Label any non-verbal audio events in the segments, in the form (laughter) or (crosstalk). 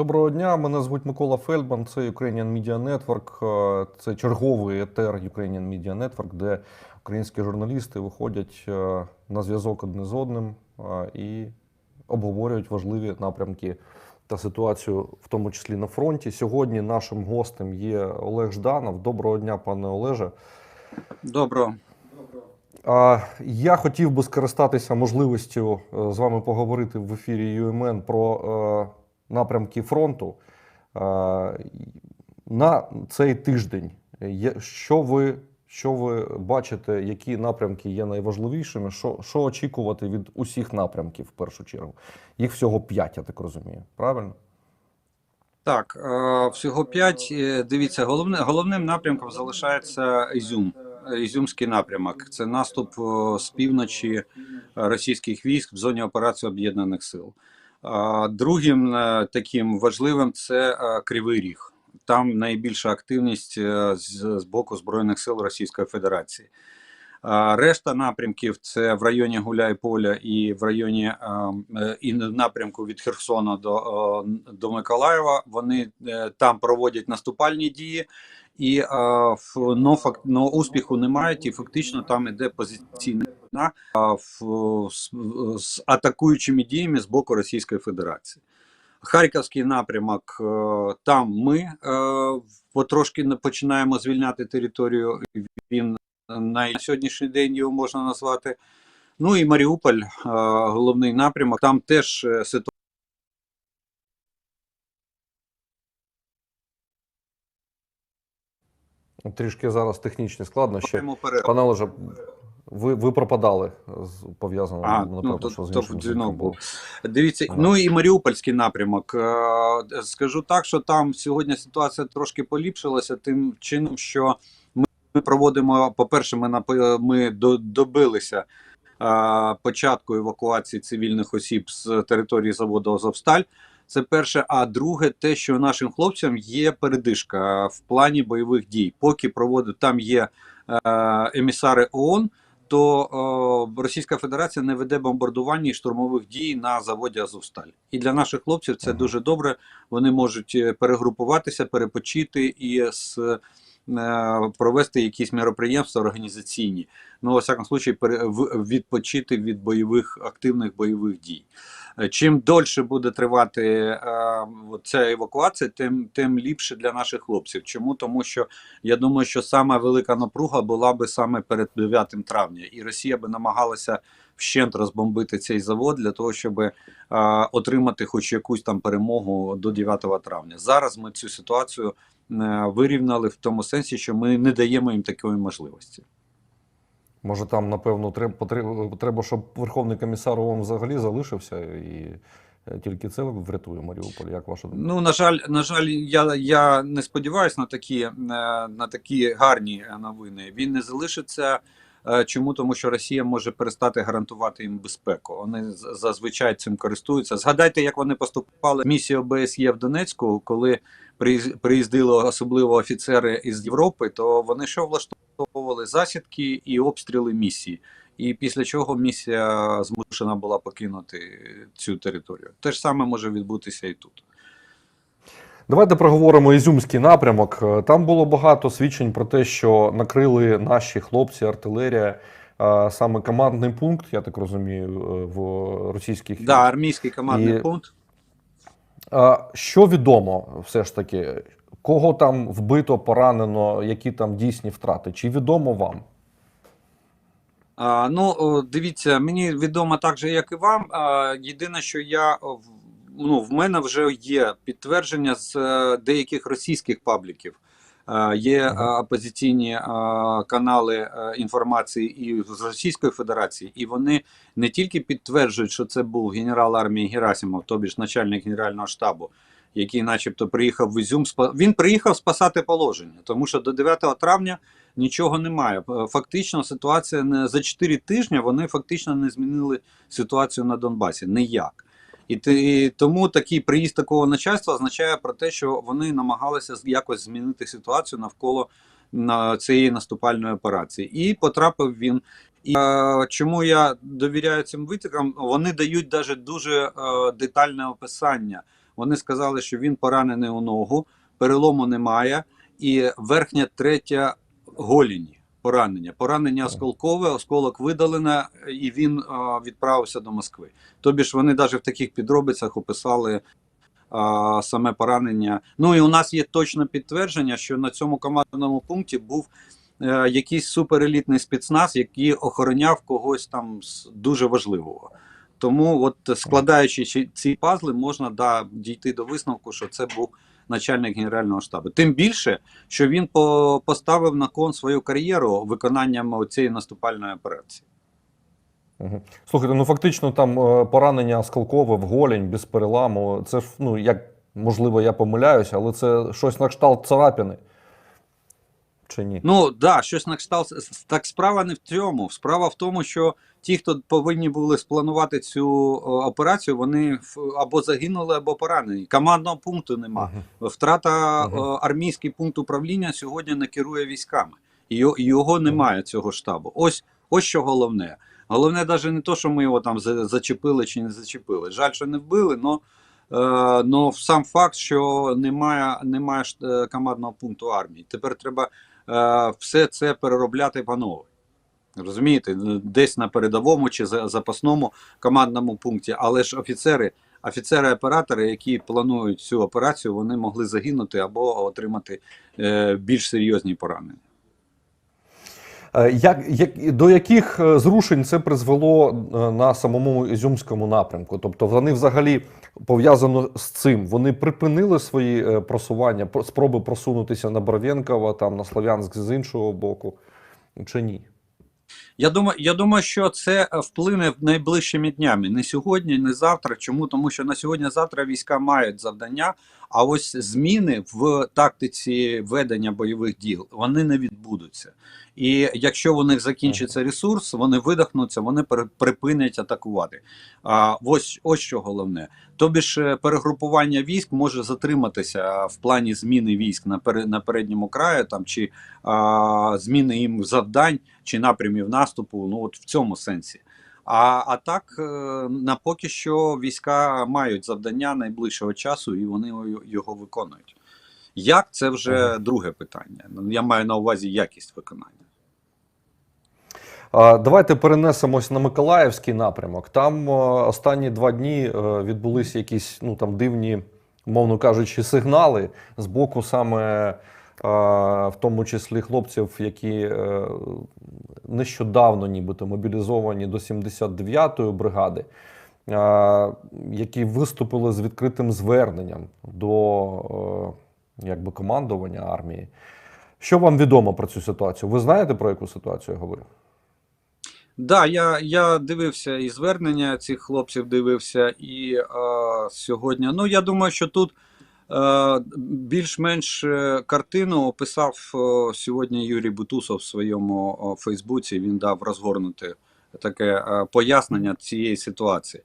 Доброго дня. Мене звуть Микола Фельдман. Це Ukrainian Media Network. Е, Це черговий етер Ukrainian Media Network, де українські журналісти виходять е, на зв'язок одне з одним е, і обговорюють важливі напрямки та ситуацію, в тому числі на фронті. Сьогодні нашим гостем є Олег Жданов. Доброго дня, пане Олеже. Доброго. Я хотів би скористатися можливістю з вами поговорити в ефірі ЮМН про напрямки фронту. Е, на цей тиждень, що ви, що ви бачите, які напрямки є найважливішими? Що, що очікувати від усіх напрямків в першу чергу? Їх всього п'ять, я так розумію. Правильно? Так, е, всього п'ять. Дивіться, головне, головним напрямком залишається Ізюм. Ізюмський напрямок. Це наступ е, з півночі російських військ в зоні операції Об'єднаних Сил. Другим е, таким важливим це е, Кривий Ріг. Там найбільша активність е, з, боку Збройних сил Російської Федерації. Решта напрямків це в районі Гуляйполя і в районі і напрямку від Херсона до, до Миколаєва. Вони там проводять наступальні дії, і но, но успіху не мають, і фактично там іде позиційна в- з, з атакуючими діями з боку Російської Федерації. Харківський напрямок, е, там ми е, потрошки починаємо звільняти територію. Він на сьогоднішній день його можна назвати. Ну і Маріуполь, е, головний напрямок. Там теж ситуація. Трішки зараз технічні складнощі. Пане Олеже, ви, ви пропадали з пов'язано А, напевно, ну, що то дзвінок був. Дивіться, Ага. ну і Маріупольський напрямок. Е, Скажу так, що там сьогодні ситуація трошки поліпшилася тим чином, що ми проводимо, по-перше, ми напи- ми добилися е, початку евакуації цивільних осіб з території заводу Азовсталь. Це перше. А друге, те, що нашим хлопцям є передишка в плані бойових дій. Поки проводить там є е, емісари ООН, то е, Російська Федерація не веде бомбардування і штурмових дій на заводі Азовсталь. І для наших хлопців це дуже добре. Вони можуть е, перегрупуватися, перепочити і з, провести якісь мероприємства організаційні. Ну, у всякому случаї, відпочити від бойових активних бойових дій. Е, Чим дольше буде тривати е, ця евакуація, тим, тим ліпше для наших хлопців. Чому? Тому що я думаю, що сама велика напруга була би саме перед 9 травня, і Росія би намагалася вщент розбомбити цей завод для того, щоб е, отримати хоч якусь там перемогу до 9 травня. Зараз ми цю ситуацію е, вирівняли в тому сенсі, що ми не даємо їм такої можливості. Може, там, напевно, треба, треба, щоб Верховний комісар ООН взагалі залишився, і е, тільки це врятує Маріуполь. Як ваша думка? Ну на жаль, на жаль, я, я не сподіваюся на такі е, на такі гарні е, новини. Він не залишиться. Е, Чому тому, що Росія може перестати гарантувати їм безпеку? Вони зазвичай цим користуються. Згадайте, як вони поступали місію ОБСЄ в Донецьку, коли приїз- приїздили особливо офіцери із Європи, то вони що влаштовували засідки і обстріли місії. І після чого місія змушена була покинути цю територію. Те ж саме може відбутися і тут. Давайте проговоримо Ізюмський напрямок. Е, Там було багато свідчень про те, що накрили наші хлопці, артилерія, е, саме командний пункт, я так розумію, е, в російських Да, армійський командний І- пункт. Що відомо все ж таки? Кого там вбито, поранено, які там дійсні втрати? Чи відомо вам? А, ну, дивіться, мені відомо так же, як і вам. А, єдине, що я ну, в мене вже є підтвердження з е, деяких російських пабліків. Е, Є е, опозиційні канали інформації і з Російської Федерації, і вони не тільки підтверджують, що це був генерал армії Герасимов, тобі ж начальник генерального штабу, який, начебто, приїхав в Ізюм. Він приїхав спасати положення, тому що до 9 травня нічого немає. Фактично, ситуація не за 4 тижні вони фактично не змінили ситуацію на Донбасі. Ніяк. І, ти- тому такий приїзд такого начальства означає про те, що вони намагалися якось змінити ситуацію навколо на цієї наступальної операції. І потрапив він. І е, чому я довіряю цим витокам? Вони дають даже дуже е, детальне описання Вони сказали, що він поранений у ногу, перелому немає, і верхня третя голіні. Поранення. Поранення осколкове, осколок видалено, і він відправився до Москви. Тобі ж вони навіть в таких підробицях описали а, саме поранення. Ну і у нас є точне підтвердження, що на цьому командному пункті був е, якийсь суперелітний спецназ, який охороняв когось там дуже важливого. Тому, от складаючи ці пазли, можна да, дійти до висновку, що це був начальник генерального штабу. Тим більше, що він по, поставив на кон свою кар'єру виконанням цієї наступальної операції. Слухайте, ну фактично там е, поранення осколкове в голень без переламу. Це ну як можливо, я помиляюся, але це щось на кшталт царапини. Чи ні? Ну да, щось на кшталт. Так справа не в цьому. Справа в тому, що ті, хто повинні були спланувати цю операцію, вони або загинули, або поранені. Командного пункту нема. Мгм. Втрата о, армійський пункт управління сьогодні не керує військами. І його, немає цього штабу. Ось ось що головне. Головне, навіть не то, що ми його там за- зачепили чи не зачепили. Жаль, що не вбили, но, е, но сам факт, що немає, немає е, командного пункту армії. Тепер треба все це переробляти по новій. Розумієте, десь на передовому чи за- запасному командному пункті, але ж офіцери, офіцери-оператори, які планують цю операцію, вони могли загинути або отримати е, більш серйозні поранення. Е, Як, як, до яких е, зрушень це призвело е, на самому Ізюмському напрямку? Тобто вони взагалі пов'язано з цим. Вони припинили свої просування, про- спроби просунутися на Боров'янково, там на Слов'янськ з іншого боку, чи ні? Я думаю, я думаю, що це вплине найближчими днями. Не сьогодні, не завтра. Чому? Тому що на сьогодні-завтра війська мають завдання, а ось зміни в тактиці ведення бойових діл вони не відбудуться. І якщо у них закінчиться ресурс, вони видихнуться, вони припинять атакувати. А ось ось що головне. Тобі ж е, перегрупування військ може затриматися в плані зміни військ на пере- на передньому краї там чи а, зміни їм завдань чи напрямів наступу. Ну от в цьому сенсі. А, а так, е, на поки що війська мають завдання найближчого часу, і вони його- виконують. Як це вже друге питання. Ну, Я маю на увазі якість виконання. Давайте перенесемось на Миколаївський напрямок. Там е, останні два дні е, відбулися якісь ну там дивні, мовно кажучи, сигнали з боку саме в тому числі хлопців, які е, нещодавно нібито мобілізовані до 79-ї бригади, які виступили з відкритим зверненням до е, якби командування армії. Що вам відомо про цю ситуацію? Ви знаєте про яку ситуацію я говорю? Да, я, я дивився і звернення цих хлопців дивився, і е, сьогодні. Ну, я думаю, що тут більш-менш е, картину описав е, сьогодні Юрій Бутусов в своєму Фейсбуці. Він дав розгорнути таке е, пояснення цієї ситуації.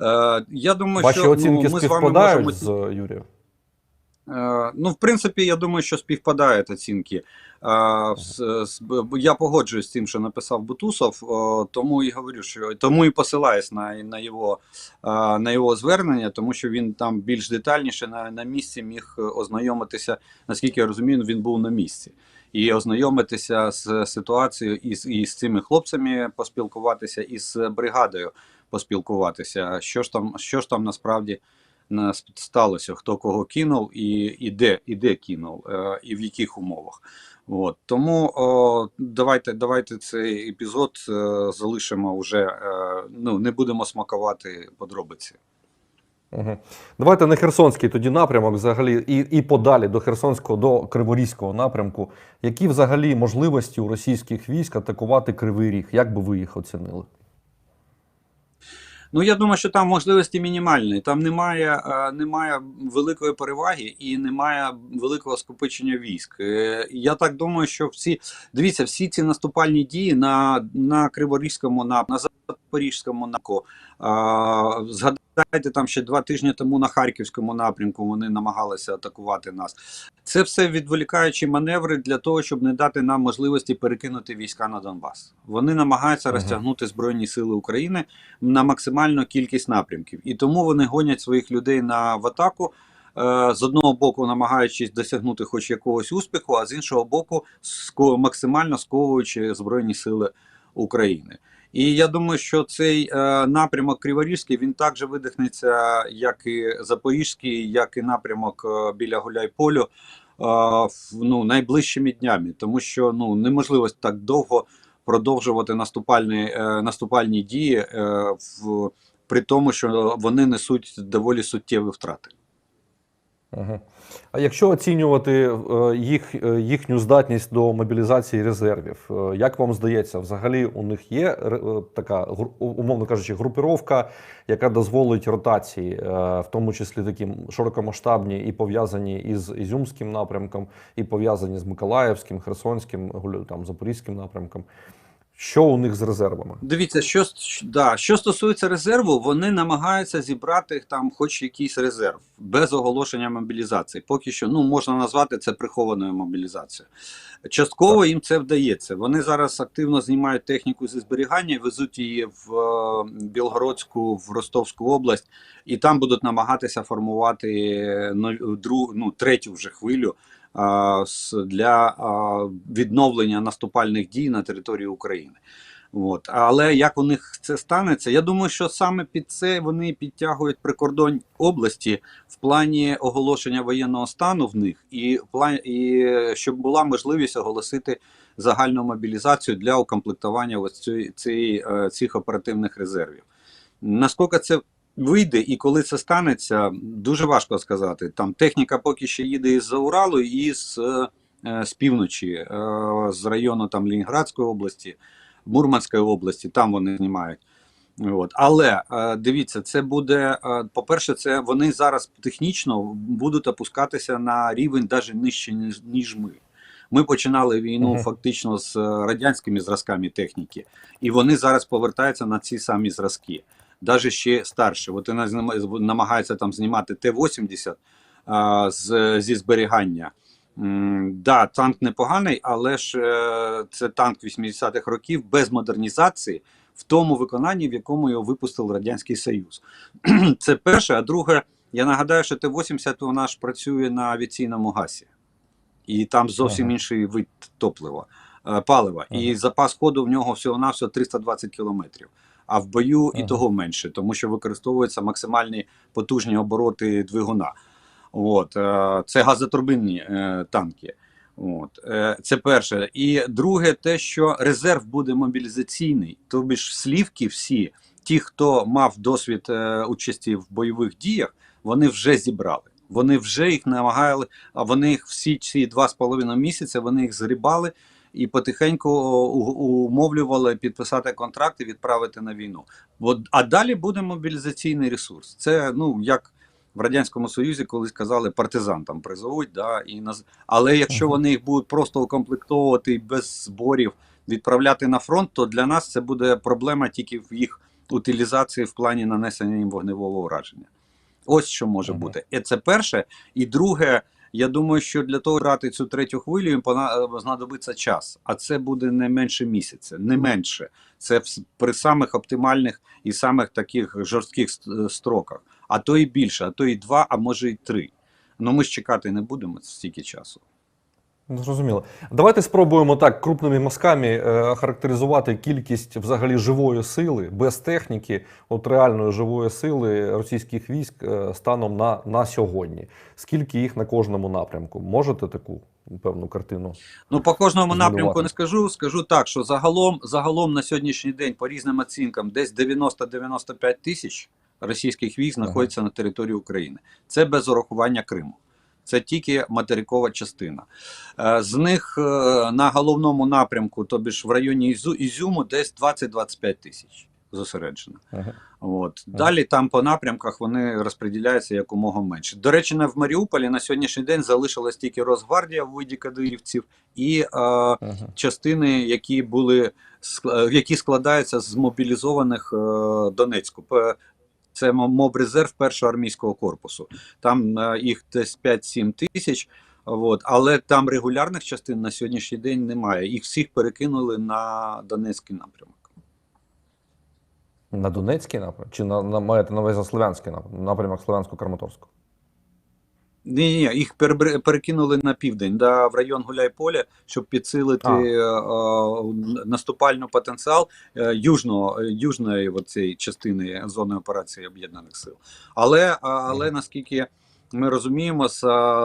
Е, я думаю, Ваші що оцінки ну, ми з вами можемо. з Юрієм? Е, Ну, в принципі, я думаю, що співпадають оцінки. Е, Я погоджуюсь з тим, що написав Бутусов, е, тому і говорю, що тому і посилаюсь на, на, його, на його звернення, тому що він там більш детальніше на, на місці міг ознайомитися. Наскільки я розумію, він був на місці. І ознайомитися з ситуацією і з, і з цими хлопцями поспілкуватися, і з бригадою поспілкуватися. Що ж там, що ж там насправді на- сталося, хто кого кинув і, і де, і де кинув, е, і в яких умовах. От. Тому о, давайте, давайте цей епізод е, залишимо вже, е, ну, не будемо смакувати подробиці. Угу. Давайте на Херсонський тоді напрямок, взагалі, і, і подалі до Херсонського, до Криворізького напрямку. Які взагалі можливості у російських військ атакувати Кривий Ріг? Як би ви їх оцінили? Ну, я думаю, що там можливості мінімальні. Там немає, е, немає великої переваги і немає великого скопичення військ. Е, Я так думаю, що всі дивіться, всі ці наступальні дії на, на Криворізькому на, на Запорізькому напрямку. Згадайте, там ще два тижні тому на Харківському напрямку вони намагалися атакувати нас. Це все відволікаючі маневри для того, щоб не дати нам можливості перекинути війська на Донбас. Вони намагаються Ага. розтягнути Збройні Сили України на максимальну кількість напрямків. І тому вони гонять своїх людей на в атаку. е, З одного боку, намагаючись досягнути хоч якогось успіху, а з іншого боку, максимально сковуючи Збройні Сили України. І я думаю, що цей е, напрямок Криворізький він також видихнеться, як і Запорізький, як і напрямок е, біля Гуляйполю, е, в- ну, найближчими днями, тому що ну, неможливо так довго продовжувати наступальні, наступальні дії, в, при тому, що вони несуть доволі суттєві втрати. Угу. А якщо оцінювати е, їх, е, їхню здатність до мобілізації резервів, е, як вам здається, взагалі у них є така умовно кажучи, групіровка, яка дозволить ротації, в тому числі такі широкомасштабні і пов'язані із Ізюмським напрямком, і пов'язані з Миколаївським, Херсонським, там Запорізьким напрямком. Що у них з резервами? Дивіться, що, да, що стосується резерву, вони намагаються зібрати там хоч якийсь резерв без оголошення мобілізації. Поки що ну можна назвати це прихованою мобілізацією. Частково їм це вдається. Вони зараз активно знімають техніку зі зберігання, везуть її в е, Білгородську, в Ростовську область, і там будуть намагатися формувати е, нов- дру, ну, третю вже хвилю для відновлення наступальних дій на території України. От. Але як у них це станеться? Я думаю, що саме під це вони підтягують прикордонь області в плані оголошення воєнного стану в них, і в плані, і щоб була можливість оголосити загальну мобілізацію для укомплектування ось цієї, е, цих оперативних резервів. Наскільки це вийде і коли це станеться, дуже важко сказати. Там техніка поки що їде із-за Уралу і з, е, з півночі, е, з району там Лінінградської області, Мурманської області, там вони знімають. От. Але е, дивіться, це буде, е, по-перше, це вони зараз технічно будуть опускатися на рівень навіть нижче, ніж, ми. Ми починали війну Мгм. фактично з е, радянськими зразками техніки, і вони зараз повертаються на ці самі зразки, навіть ще старше. От вони зним- намагаються там знімати Т-80 а, з, зі зберігання. Да, танк непоганий, але ж е, це танк 80-х років без модернізації в тому виконанні, в якому його випустив Радянський Союз. (clears throat) Це перше. А друге, я нагадаю, що Т-80 вона ж працює на авіаційному газі, і там зовсім Ага. інший вид топлива, е, палива. І запас ходу в нього всього-навсього 320 кілометрів. А в бою і того менше, тому що використовуються максимальні потужні обороти двигуна. От, е, це газотурбинні е, танки. От, е, це перше. І друге, те, що резерв буде мобілізаційний, тобі ж слівки всі, ті, хто мав досвід участі в бойових діях, вони вже зібрали. Вони вже їх намагали, а вони їх всі ці два з половиною місяця вони їх згрібали і потихеньку умовлювали підписати контракт і відправити на війну. А далі буде мобілізаційний ресурс. Це ну як в радянському союзі, коли сказали партизан там призовуть, да і наз... але якщо вони їх будуть просто укомплектовувати без зборів відправляти на фронт, то для нас це буде проблема тільки в їх утилізації в плані нанесення їм вогневого ураження. Ось що може бути. І це перше. І друге, я думаю, що для того грати цю третю хвилю їм пона- знадобиться час, а це буде не менше місяця, не менше. Це при самих оптимальних і самих таких жорстких строках, а то і більше, а то і два, а може і три. Ну ми ж чекати не будемо стільки часу. Зрозуміло. Давайте спробуємо так крупними мазками е, характеризувати кількість взагалі живої сили без техніки, от реальної живої сили російських військ е, станом на, на сьогодні. Скільки їх на кожному напрямку? Можете таку певну картину? Ну, по кожному Змалювати. напрямку не скажу. Скажу так, що загалом, загалом на сьогоднішній день, по різним оцінкам, десь 90-95 тисяч російських військ Ага. знаходяться на території України. Це без урахування Криму. Це тільки материкова частина. Е, З них е, на головному напрямку, тобі ж в районі Ізю, Ізюму, десь 20-25 тисяч. зосереджена. Ага. От. Далі там по напрямках вони розподіляються якомога менше. До речі, в Маріуполі на сьогоднішній день залишилась тільки Росгвардія в виді кадирівців і е, Ага. частини, які були е, які складаються з мобілізованих е, Донецьку. Це мо- мобрезерв першого армійського корпусу. Там е, їх десь 5-7 тисяч. От, але там регулярних частин на сьогоднішній день немає. Їх всіх перекинули на Донецький напрямок. На Донецький напрямок? Чи на, на маєте на увазі Слов'янський напрямок, напрямок Слов'янсько-Краматорську? Ні, ні, їх перекинули на південь, да, в район Гуляйполя, щоб підсилити А. е, е, наступальний потенціал е, южного, южної оцієї частини зони операції об'єднаних сил. Але, але наскільки ми розуміємо, з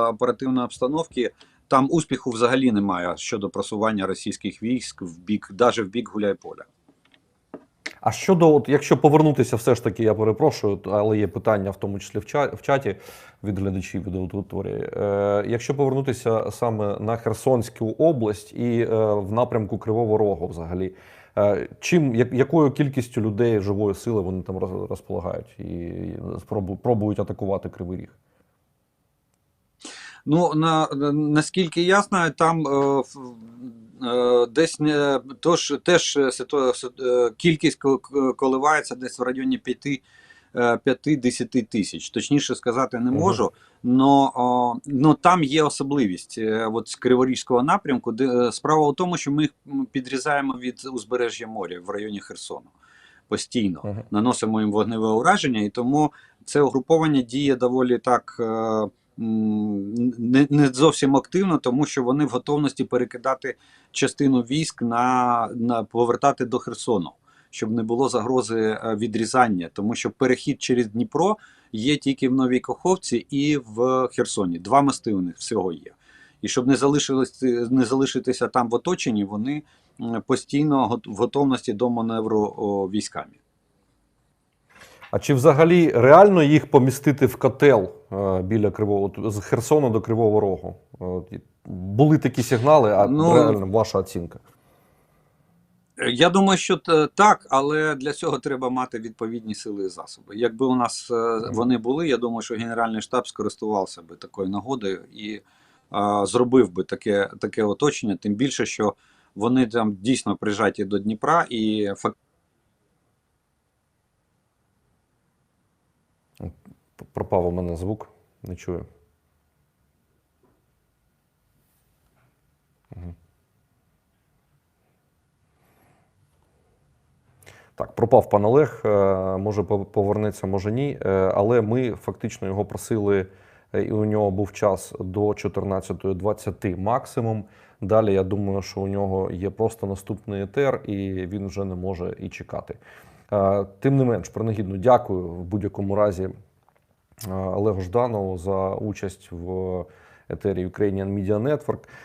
оперативної обстановки там успіху взагалі немає щодо просування російських військ в бік, навіть в бік Гуляйполя. А щодо, от, якщо повернутися, все ж таки, я перепрошую, але є питання, в тому числі в, чаті від глядачів від аудиторії. Е, якщо повернутися саме на Херсонську область і е, в напрямку Кривого Рогу, взагалі, е, чим я- якою кількістю людей живої сили вони там роз- розполагають і спробу- пробують атакувати Кривий Ріг? Ну на наскільки я знаю, там е, десь не тож теж е, е, кількість ко- ко- коливається десь в районі 5 5-10 тисяч. Точніше сказати не можу. Но, но там є особливість е, от з Криворізького напрямку. Де е, справа у тому, що ми їх підрізаємо від узбережжя моря в районі Херсону постійно наносимо їм вогневе ураження, і тому це угруповання діє доволі так е, не, не зовсім активно, тому що вони в готовності перекидати частину військ на, на повертати до Херсону, щоб не було загрози е, відрізання, тому що перехід через Дніпро є тільки в Новій Каховці і в Херсоні. Два мости у них всього є. І щоб не залишились не залишитися там в оточенні, вони постійно в готовності до маневру військами. А чи взагалі реально їх помістити в котел е, біля Кривого з Херсону до Кривого Рогу? Були такі сигнали, а Ну, реально ваша оцінка? Я думаю, що так, але для цього треба мати відповідні сили і засоби. Якби у нас е, вони були, я думаю, що Генеральний штаб скористувався би такою нагодою і е, зробив би таке, таке оточення, тим більше, що вони там дійсно прижаті до Дніпра і фактично. Пропав у мене звук, не чую. Так, пропав пан Олег, е, може повернеться, може ні. Е, Але ми фактично його просили, е, і у нього був час до 14.20 максимум. Далі я думаю, що у нього є просто наступний етер, і він вже не може і чекати. Тим не менш, принагідно дякую в будь-якому разі Олегу Жданову за участь в етері Ukrainian Media Network.